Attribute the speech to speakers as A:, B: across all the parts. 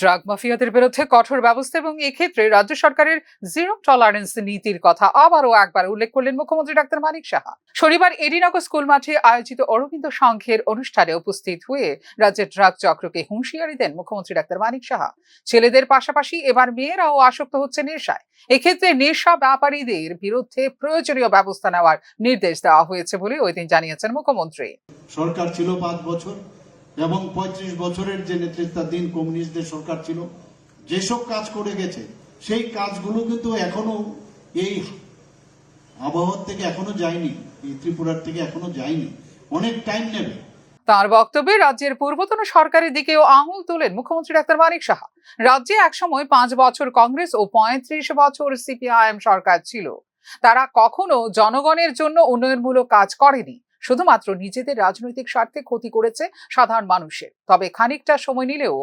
A: Drug মাফিয়াদের বিরুদ্ধে কঠোর ব্যবস্থা এবং এক্ষেত্রে রাজ্য সরকারের জিরো টলারেন্স নীতির কথা আবারও একবার উল্লেখ করলেন মুখ্যমন্ত্রী ডাক্তার মানিক সাহা। শনিবার এডিনগর স্কুল মাঠে আয়োজিত অরবিন্দ সংঘের অনুষ্ঠানে উপস্থিত হয়ে রাজ্যের ড্রাগ চক্রকে হুঁশিয়ারি দেন মুখ্যমন্ত্রী ডাক্তার মানিক সাহা। ছেলেদের পাশাপাশি এবার মেয়েরাও আসক্ত হচ্ছে নেশায়। এক্ষেত্রে নেশা ব্যাপারীদের বিরুদ্ধে প্রয়োজনীয় ব্যবস্থা নেওয়ার নির্দেশ দেওয়া হয়েছে বলে ওই দিন জানিয়েছেন মুখ্যমন্ত্রী।
B: সরকার ছিল পাঁচ বছর। এবং পঁয়ত্রিশ বছরের যে নেতৃত্বাধীন কমিউনিস্টদের সরকার ছিল, যেসব কাজ করে গেছে, সেই কাজগুলো কিন্তু এখনও এই আবহাওয়ার থেকে এখনও যায়নি, এই ত্রিপুরার থেকে এখনও যায়নি। অনেক টাইম নেবে।
A: তার বক্তব্যে রাজ্যের পূর্বতন সরকারের দিকেও আঙুল তোলেন মুখ্যমন্ত্রী ডাক্তার মানিক সাহা। রাজ্যে একসময় পাঁচ বছর কংগ্রেস ও পঁয়ত্রিশ বছর সিপিআইএম সরকার ছিল। তারা কখনো জনগণের জন্য উন্নয়নমূলক কাজ করেনি। শুধুমাত্র নিজেদের রাজনৈতিক স্বার্থে ক্ষতি করেছে সাধারণ মানুষের। তবে খানিকটা সময় নিলেও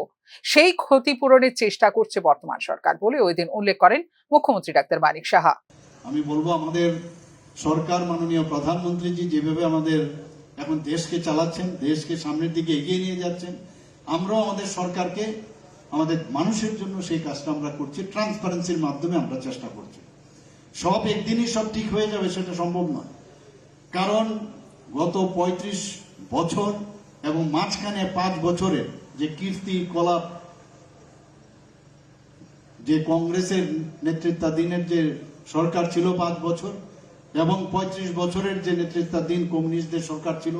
A: সেই ক্ষতিপূরণের চেষ্টা করছে বর্তমান সরকার বলে ওই দিন উল্লেখ করেন মুখ্যমন্ত্রী ডাক্তার মানিক সাহা।
B: আমি বলব আমাদের সরকার মাননীয় প্রধানমন্ত্রীজি যেভাবে আমাদের এখন দেশকে চালাচ্ছেন, দেশকে সামনের দিকে এগিয়ে নিয়ে যাচ্ছেন, আমরাও আমাদের সরকারকে আমাদের মানুষের জন্য সেই কাজটা আমরা করছি ট্রান্সপারেন্সির মাধ্যমে আমরা চেষ্টা করছি। সব একদিনই সব ঠিক হয়ে যাবে সেটা সম্ভব নয়। কারণ গত ৩৫ বছর এবং মাঝখানে পাঁচ বছরের যে কীর্তি কলাপ, যে কংগ্রেসের নেতৃত্বাধীনের যে সরকার ছিল পাঁচ বছর এবং পঁয়ত্রিশ বছরের যে নেতৃত্বাধীন কমিউনিস্টদের সরকার ছিল,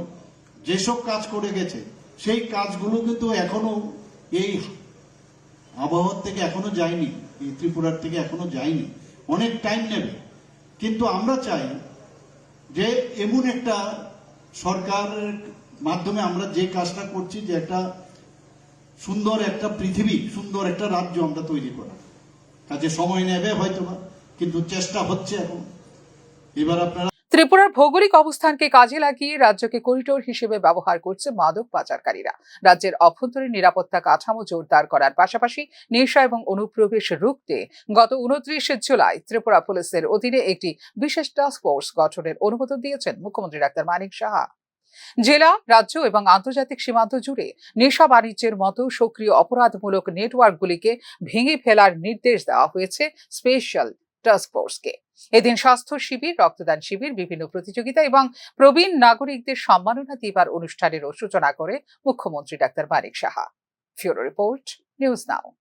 B: যেসব কাজ করে গেছে, সেই কাজগুলো কিন্তু এখনও এই আবহাওয়ার থেকে এখনও যায়নি, এই ত্রিপুরার থেকে এখনও যায়নি। অনেক টাইম নেবে। কিন্তু আমরা চাই যে এমন একটা সরকারের মাধ্যমে আমরা যে কাজটা করছি যে একটা সুন্দর একটা পৃথিবী, সুন্দর একটা রাজ্য আমরা তৈরি করা। কাজে সময় নেবে হয়তো বা কিন্তু চেষ্টা হচ্ছে এখন। এবার আপনারা
A: ত্রিপুরার ভৌগোলিক অবস্থানকে কাজে লাগিয়ে রাজ্যকে করিডোর হিসেবে ব্যবহার করছে মাদক পাচারকারীরা। রাজ্যের অভ্যন্তরীণ নিরাপত্তা কাঠামো জোরদার করার পাশাপাশি নেশা এবং অনুপ্রবেশ রুখতে গত উনত্রিশে জুলাই ত্রিপুরা পুলিশের অধীনে একটি বিশেষ টাস্ক ফোর্স গঠনের অনুমোদন দিয়েছেন মুখ্যমন্ত্রী ডাক্তার মানিক সাহা। জেলা, রাজ্য এবং আন্তর্জাতিক সীমান্ত জুড়ে নেশা বাণিজ্যের মতো সক্রিয় অপরাধমূলক নেটওয়ার্কগুলিকে ভেঙে ফেলার নির্দেশ দেওয়া হয়েছে স্পেশাল টাস্ক ফোর্সকে এদিন স্বাস্থ্য শিবির, রক্তদান শিবির, বিভিন্ন প্রতিযোগিতা এবং প্রবীণ নাগরিকদের সম্মাননা দিবার অনুষ্ঠানেরও সূচনা করে মুখ্যমন্ত্রী ডাক্তার মানিক সাহা। ফিউরো রিপোর্ট, নিউজ নাও।